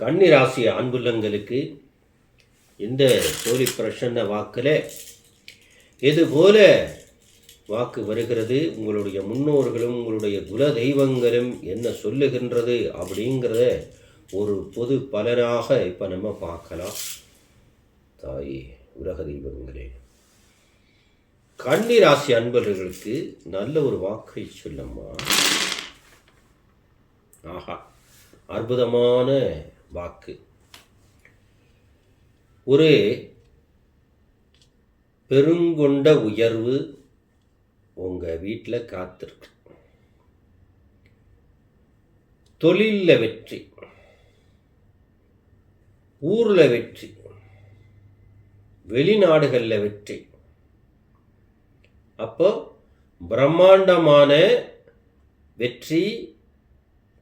கன்னி ராசி அன்புள்ளங்களுக்கு இந்த ஜோலி பிரசன்ன வாக்கில் இதுபோல வாக்கு வருகிறது? உங்களுடைய முன்னோர்களும் உங்களுடைய குல தெய்வங்களும் என்ன சொல்லுகின்றது அப்படிங்கிறத ஒரு பொது பலனாக இப்போ நம்ம பார்க்கலாம். தாயே உலக தெய்வங்களே. கன்னி ராசி அன்பர்களுக்கு நல்ல ஒரு வாக்கை சொல்லம்மா. ஆஹா அற்புதமான வாக்கு. ஒரு பெருங்கொண்ட உயர்வு உங்கள் வீட்டில் காத்திருக்கு. தொழிலில் வெற்றி. ஊரில் வெற்றி. வெளிநாடுகளில் வெற்றி. அப்போ பிரம்மாண்டமான வெற்றி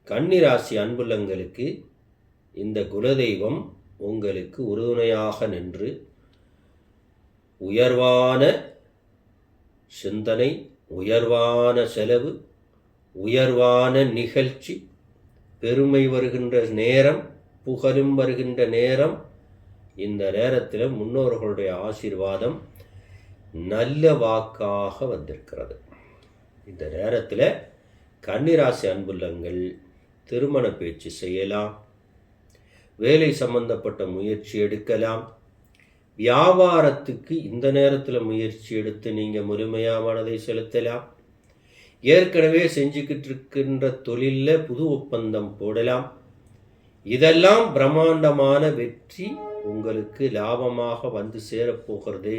கன்னிராசி அன்புலங்களுக்கு இந்த குலதெய்வம் உங்களுக்கு உறுதுணையாக நின்று உயர்வான சிந்தனை உயர்வான செலவு உயர்வான நிகழ்ச்சி பெருமை வருகின்ற நேரம் புகழும் வருகின்ற நேரம் இந்த நேரத்தில் முன்னோர்களுடைய ஆசீர்வாதம் நல்ல வாக்காக வந்திருக்கிறது. இந்த நேரத்தில் கன்னிராசி அன்புள்ளங்கள் திருமண பேச்சு செய்யலாம். வேலை சம்பந்தப்பட்ட முயற்சி எடுக்கலாம். வியாபாரத்துக்கு இந்த நேரத்தில் முயற்சி எடுத்து நீங்கள் முழுமையானதை செலுத்தலாம். ஏற்கனவே செஞ்சுக்கிட்டு இருக்கின்ற தொழிலில் புது ஒப்பந்தம் போடலாம். இதெல்லாம் பிரம்மாண்டமான வெற்றி உங்களுக்கு லாபமாக வந்து சேரப்போகிறது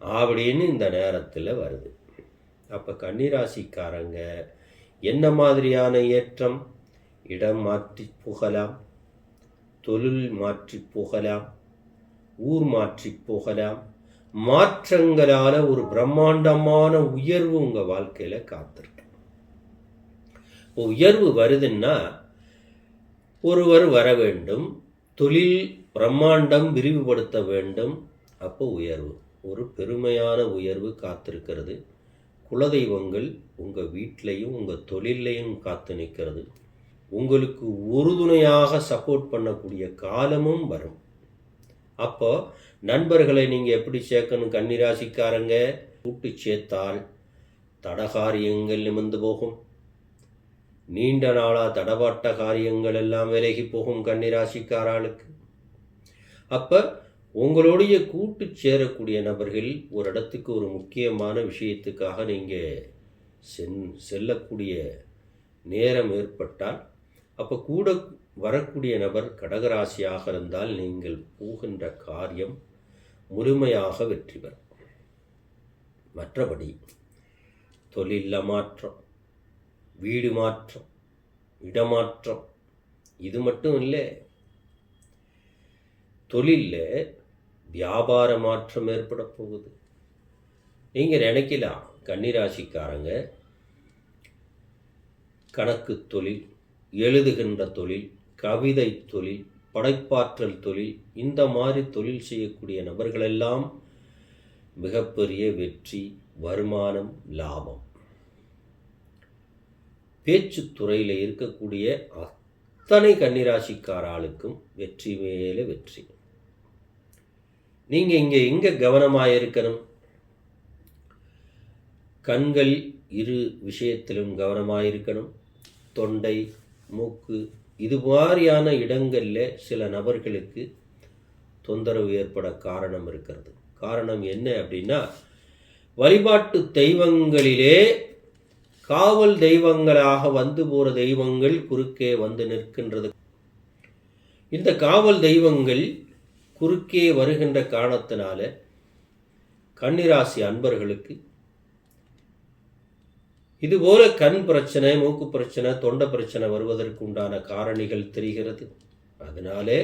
அப்படின்னு இந்த நேரத்தில் வருது. அப்போ கன்னிராசிக்காரங்க என்ன மாதிரியான ஏற்றம்? இடம் மாற்றி புகலாம். தொழில் மாற்றி போகலாம் ஊர் மாற்றி போகலாம். மாற்றங்களால ஒரு பிரம்மாண்டமான உயர்வு உங்க வாழ்க்கையில காத்திருக்கு. இப்போ உயர்வு வருதுன்னா ஒருவர் வர வேண்டும் தொழில் பிரம்மாண்டம் விரிவுபடுத்த வேண்டும். அப்போ உயர்வு ஒரு பெருமையான உயர்வு காத்திருக்கிறது. குலதெய்வங்கள் உங்கள் வீட்டிலையும் உங்கள் தொழிலையும் காத்து நிற்கிறது உங்களுக்கு உறுதுணையாக சப்போர்ட் பண்ணக்கூடிய காலமும் வரும். அப்போ நண்பர்களை நீங்கள் எப்படி சேர்க்கணும்? கன்னிராசிக்காரங்க கூட்டு சேர்த்தால் தடகாரியங்கள் நிமிர்ந்து போகும். நீண்ட நாளாக தடபாட்ட காரியங்கள் எல்லாம் விலகி போகும் கன்னிராசிக்காராளுக்கு அப்போ உங்களுடைய கூட்டு சேரக்கூடிய நபர்கள் ஒரு இடத்துக்கு ஒரு முக்கியமான விஷயத்துக்காக நீங்கள் சென் செல்லக்கூடிய நேரம் ஏற்பட்டால் அப்போ கூட வரக்கூடிய நபர் கடகராசியாக இருந்தால் நீங்கள் போகின்ற காரியம் முழுமையாக வெற்றி பெறும். மற்றபடி தொழிலில் மாற்றம் வீடு மாற்றம் இடமாற்றம் இது மட்டும் இல்லை தொழிலில் வியாபார மாற்றம் ஏற்பட போகுது. நீங்கள் நினைக்கலாம் கன்னிராசிக்காரங்க கணக்கு தொழில் எழுதுகின்ற தொழில் கவிதை தொழில் படைப்பாற்றல் தொழில் இந்த மாதிரி தொழில் செய்யக்கூடிய நபர்களெல்லாம் மிகப்பெரிய வெற்றி வருமானம் லாபம். பேச்சு துறையில் இருக்கக்கூடிய அத்தனை கன்னிராசிக்கார ஆளுக்கும் வெற்றி மேலே வெற்றி. நீங்கள் இங்கே எங்கே கவனமாக இருக்கணும்? கண்கள் இரு விஷயத்திலும் கவனமாக இருக்கணும். தொண்டை மூக்கு. இது மாதிரியான இடங்களில் சில நபர்களுக்கு தொந்தரவு ஏற்பட காரணம் இருக்கிறது. காரணம் என்ன அப்படின்னா வழிபாட்டு தெய்வங்களிலே காவல் தெய்வங்களாக வந்து போகிற தெய்வங்கள் குறுக்கே வந்து நிற்கின்றது. இந்த காவல் தெய்வங்கள் குறுக்கே வருகின்ற காரணத்தினால கன்னிராசி அன்பர்களுக்கு இதுபோல கண் பிரச்சனை மூக்கு பிரச்சனை தொண்டை பிரச்சனை வருவதற்கு உண்டான காரணிகள் தெரிகிறது. அதனாலே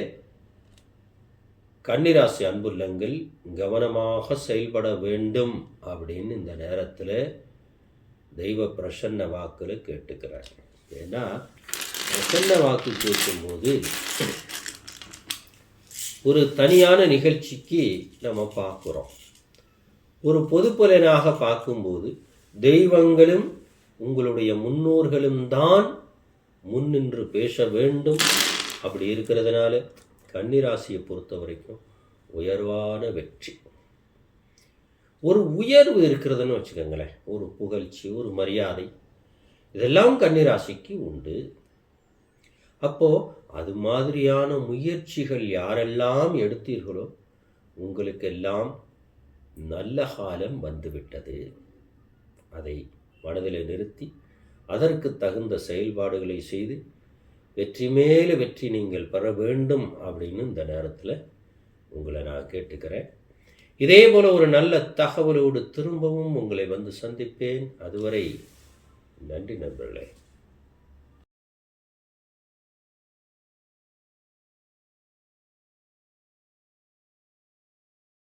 கன்னிராசி அன்புள்ளங்கள் கவனமாக செயல்பட வேண்டும் அப்படின்னு இந்த நேரத்தில் தெய்வ பிரசன்ன வாக்கில் கேட்டுக்கிறார். ஏன்னா பிரசன்ன வாக்கு கேட்கும்போது ஒரு தனியான நிகழ்ச்சிக்கு நம்ம பார்க்குறோம். ஒரு பொதுப்பலனாக பார்க்கும்போது தெய்வங்களும் உங்களுடைய முன்னோர்களும் தான் முன்னின்று பேச வேண்டும். அப்படி இருக்கிறதுனால கன்னிராசியை பொறுத்த வரைக்கும் உயர்வான வெற்றி. ஒரு உயர்வு இருக்கிறதுன்னு வச்சுக்கோங்களேன். ஒரு புகழ்ச்சி ஒரு மரியாதை இதெல்லாம் கன்னிராசிக்கு உண்டு. அப்போது அது மாதிரியான முயற்சிகள் யாரெல்லாம் எடுத்தீர்களோ உங்களுக்கெல்லாம் நல்ல காலம் வந்துவிட்டது. அதை மனதில் நிறுத்தி அதற்கு தகுந்த செயல்பாடுகளை செய்து வெற்றி மேலே வெற்றி நீங்கள் பெற வேண்டும் அப்படின்னு இந்த நேரத்தில் உங்களை நான் கேட்டுக்கிறேன். இதே போல ஒரு நல்ல தகவலோடு திரும்பவும் உங்களை வந்து சந்திப்பேன். அதுவரை நன்றி நண்பர்களே.